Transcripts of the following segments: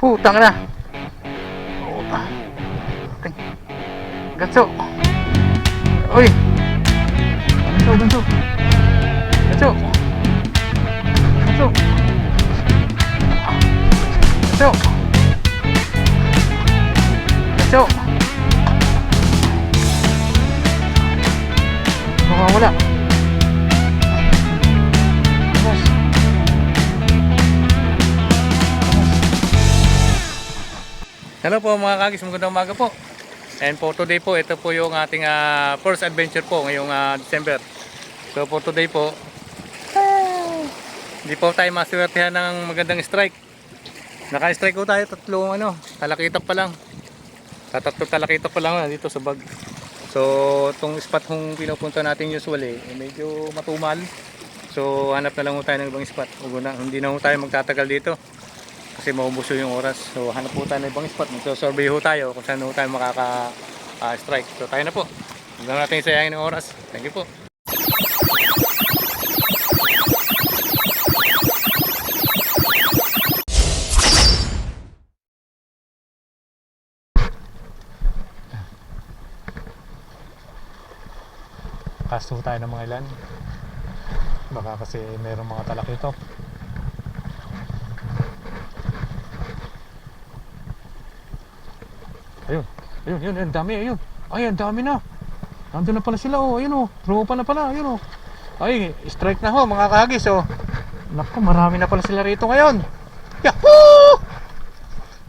Putang na. Gatso. Uy. Gatso, gatso. Gatso. Gatso. Gatso. Gatso. Mawawala. Vamos. Hello po mga kagis, magandang umaga po. And for today po, ito po yung ating ah, first adventure po ngayong ah, December. So for today po, hindi po tayo maswertehan ng magandang strike. Naka-strike ko tayo tatlong ano, talakitok pa lang. Tatatlo talakitok pa lang ah, dito sa bag. So itong spot kung pinupunta natin usually, eh, medyo matumal. So hanap na lang tayo ng ibang spot. Huwag na, hindi na tayo magtatagal dito kasi maubuso yung oras. So hanap po tayo ng ibang spot. Magso-survey ho tayo kung saan ho tayo makaka-strike. so tayo na po. Huwag na natin sayangin ng oras. Thank you po. Pasto tayo ng mga ilan. Baka kasi mayroong mga talakitok. Ayun. Ayun, yun, yun, dami, ayun. Ay, ang dami na. Nandun na pala sila, oh. Ayun, oh. Tropa na pala, ayun, oh. Ay, strike na ho, mga kahagis, oh. Naku, marami na pala sila rito ngayon. Yahoo!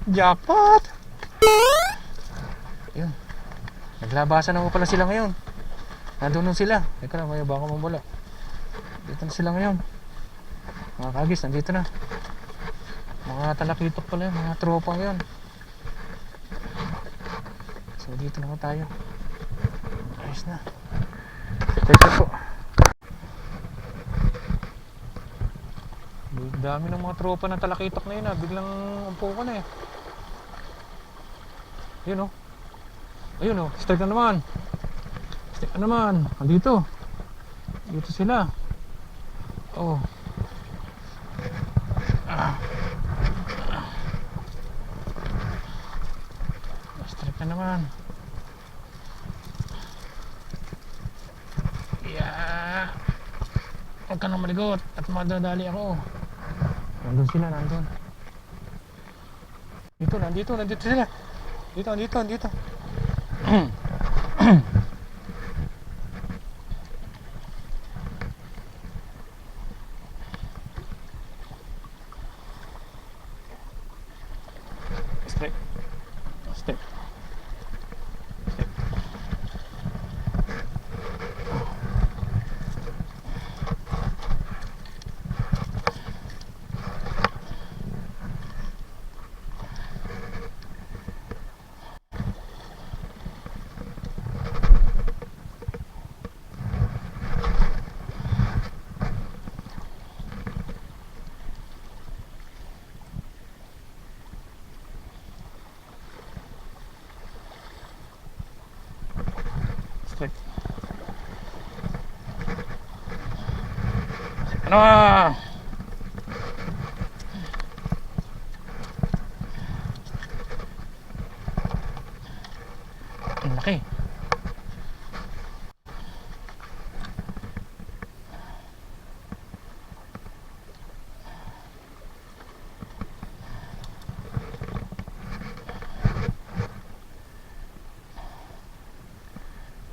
Jackpot! Ayun. Naglabasan na ho pala sila ngayon. Nandun nun sila. Teka lang, may baka mawala. Dito na sila ngayon. Mga kagis, nandito na. Mga talakitok pala yun, mga tropang yun. So dito na po tayo. Ayos na. Teka po. Dami ng mga tropa ng talakitok na yun ah. Biglang umpo ko na eh. Yun oh. Ayun oh. Strike na naman. Strike na naman. Andito. Dito sila. Oh. Yeah. Huwag ka nang maligot at madadali ako. Nandun sila, nandun. Dito, nandito, nandito sila. Dito, dito, dito. Straight. Step. Step. Ano? Ang laki.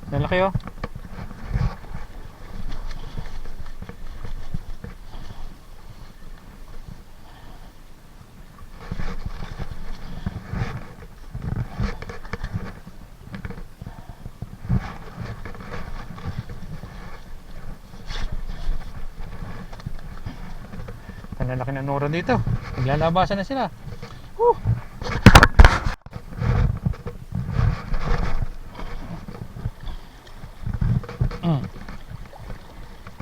Ang laki oh. Ang lalaki ng Nora dito. Naglalabasan na sila. Woo! Mm.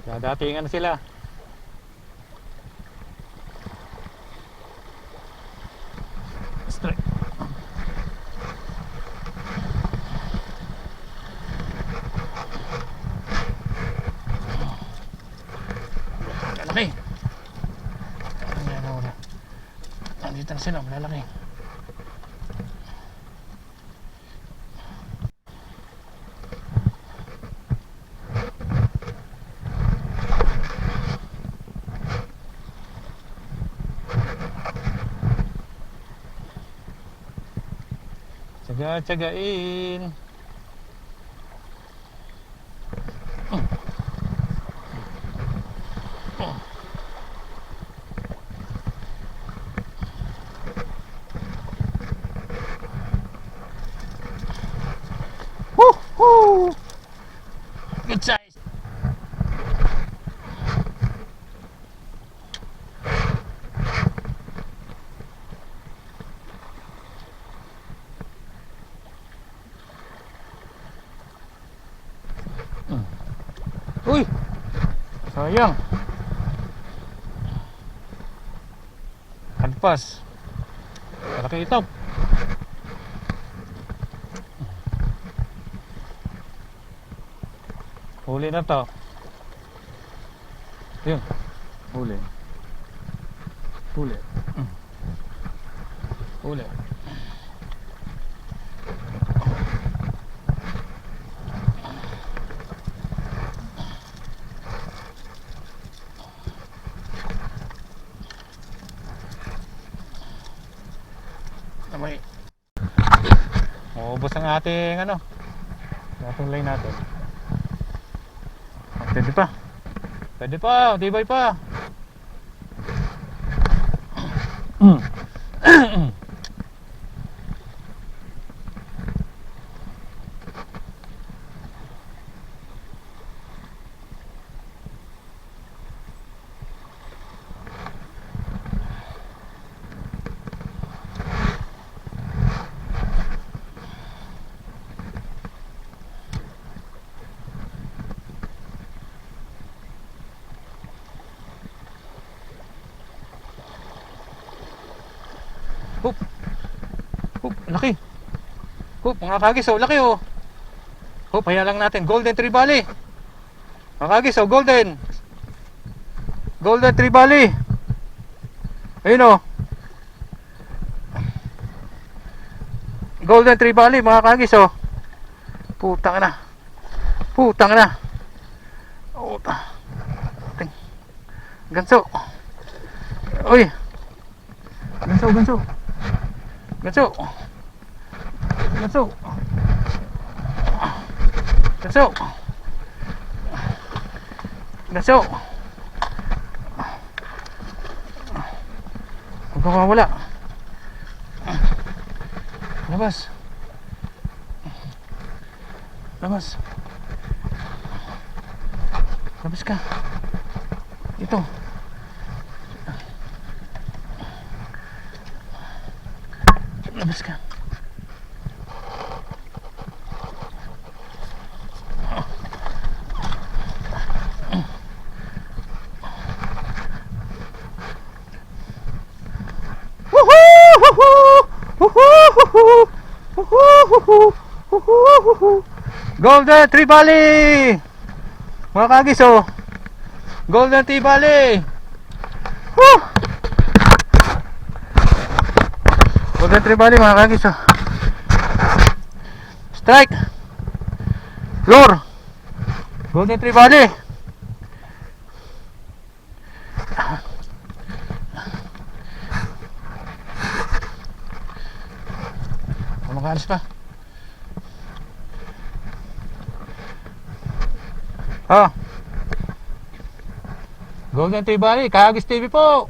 Kaya datingan na sila. den selv om den er. Jaga-jagain. Jaga-jagain. Sayang. Kanpas. Malaki ito. Huli na to. Yun. Huli. Huli. Huli. na may maubos ang ating ano ating line natin Ah, pwede pa pwede pa tibay pa Hop. Hop, laki. Hop, mga kagis, oh, laki oh. Hop, haya lang natin. Golden Tribali. Mga kagis, oh, golden. Golden Tribali. Ayun oh. Golden Tribali, mga kagis, oh. Putang na. Putang na. Oh. Ganso. Uy. Ganso, ganso. Ganso. Ganso. Ganso. Ganso. Huwag kang mawala. Labas. Labas. Labas ka. Ito. Labas ka. Golden Tree Valley! Mga kagis oh! Golden Tree Valley! Woo! Tree Valley mga kagis oh. Strike! Lure! Golden Valley! Kumakalis pa. Oh. Golden Valley, Kagis TV po.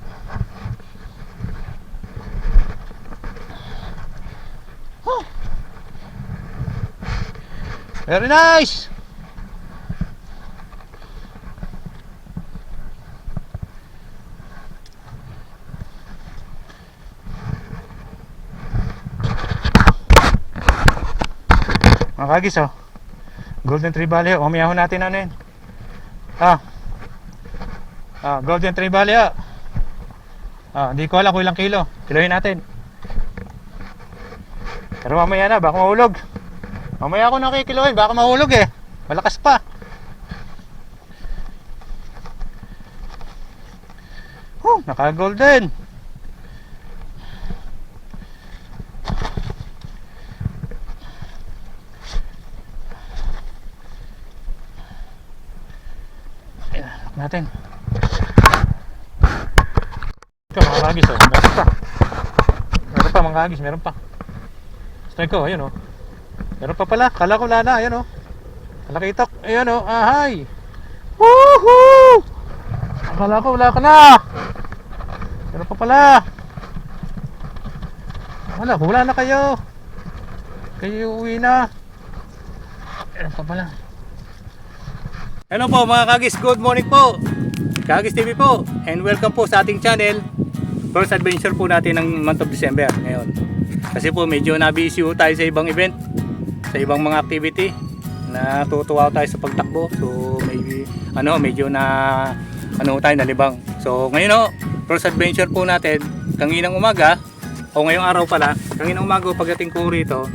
Very nice. Mga kagis oh. Golden Tree Valley, oh. umiyahon natin ano yun. Ah. Ah, Golden Tree Valley ah. Ah, hindi ko alam kung ilang kilo. Kilohin natin. Pero mamaya na, baka mahulog. Mamaya ako nakikilohin, baka mahulog eh. Malakas pa. Oh, naka-golden. Natin. Ito mga kagis oh, meron pa. Meron pa mga kagis, meron pa. Strike ko, ayun oh. Meron pa pala, kala ko wala na, ayun oh. Nalakitok, ayun oh, ahay. Woohoo! Akala ko wala ka na. Meron pa pala. Wala, wala na kayo. Kayo uwi na. Meron pa pala. Hello po mga kagis, good morning po. Kagis TV po and welcome po sa ating channel. First adventure po natin ng month of December ngayon. Kasi po medyo na-busy tayo sa ibang event, sa ibang mga activity. Natutuwa tayo sa pagtakbo. So maybe ano, medyo na ano tayo nalibang. So ngayon ho, first adventure po natin kanginang umaga o ngayong araw pala, kanginang umaga pagdating ko rito,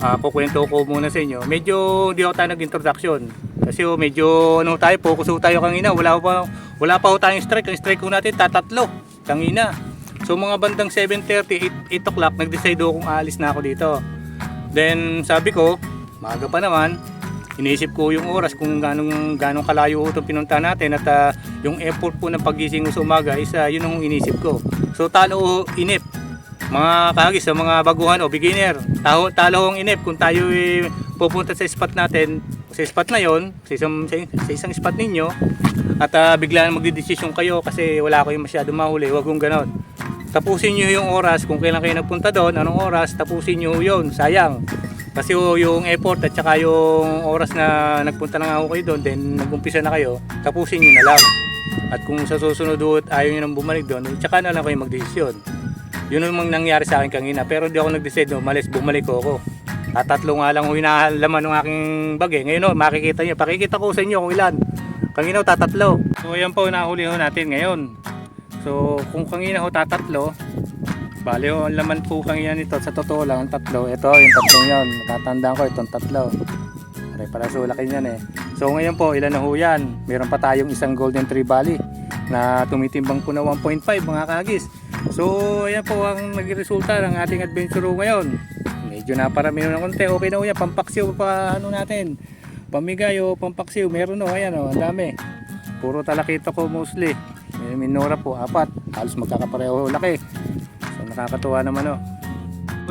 Ah, kukwento ko muna sa inyo. Medyo hindi ako tayo nag-introduction. Kasi oh, medyo ano tayo, focus ho tayo kanina. Wala pa wala pa ho tayong strike. Ang strike ko natin tatatlo kanina. So mga bandang 7:30, 8, 8 o'clock nag-decide ako kung aalis na ako dito. Then sabi ko, maaga pa naman. Iniisip ko yung oras kung ganong ganong kalayo itong pinunta natin at ah, yung effort po ng pagising ko sa umaga is ah, yun ang inisip ko. So talo inip mga kahagis sa mga baguhan o beginner talo, talo ang inip kung tayo eh, pupunta sa spot natin sa spot na yon sa isang, sa, sa isang spot ninyo at ah, bigla na magdidesisyon kayo kasi wala kayong masyado mahuli wag kong ganon tapusin nyo yung oras kung kailan kayo nagpunta doon anong oras tapusin nyo yun sayang kasi yung effort at saka yung oras na nagpunta na ako kayo doon then nagumpisa na kayo tapusin nyo na lang at kung sa susunod doon ayaw nyo nang bumalik doon tsaka na lang kayo magdesisyon yun ang nangyari sa akin kanina. Pero hindi ako nag-decide no, umalis, bumalik ko ako. Tatatlo nga lang ho hinahalaman ng aking bag eh. Ngayon no, makikita niyo. Pakikita ko sa inyo kung ilan. Kanina tatatlo. So ayan po, nahuli ho natin ngayon. So kung kanina ho tatatlo, bali ho, ang laman po kanina nito sa totoo lang, ang tatlo. Ito, yung tatlong yun. Tatandaan ko itong tatlo. Aray, para so laki niyan eh. So ngayon po, ilan na ho yan? Meron pa tayong isang Golden Tree Valley na tumitimbang po na 1.5 mga kagis. So, ayan po ang nagresulta ng ating adventure ngayon. Medyo naparami na ng konti. Okay na ho yan. Pampaksiw pa ano natin. Pamigay o pampaksiw. Meron o. Ayan o. Ang dami. Puro talakita ko mostly. May minora po. Apat. Halos magkakapareho laki. So, nakakatuwa naman o.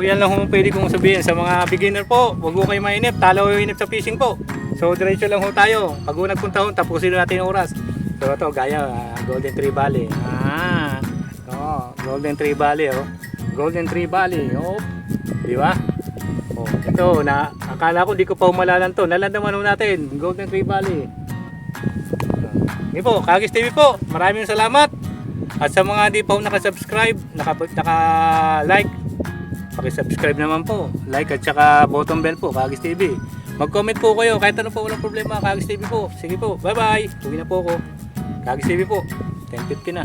So, yan lang ho pwede kong sabihin sa mga beginner po. Huwag ho kayo mainip. Talo ho inip sa fishing po. So, diretso lang ho tayo. Pag nagpunta ho, tapusin natin yung oras. So, ito, gaya, ah, Golden Tree Valley. Ah, Oh, Golden Tree Valley oh. Golden Tree Valley. Oh. Di ba? Oh, ito na akala ko di ko pa umalalan to. Nalan naman ho natin, Golden Tree Valley. Hindi po, Kagis TV po. Maraming salamat. At sa mga di pa ho naka-subscribe, naka, naka-like, paki-subscribe naman po. Like at saka button bell po, Kagis TV. Mag-comment po kayo kahit ano po walang problema, Kagis TV po. Sige po, bye-bye. Uwi na po ako. Kagis TV po. 10.50 na.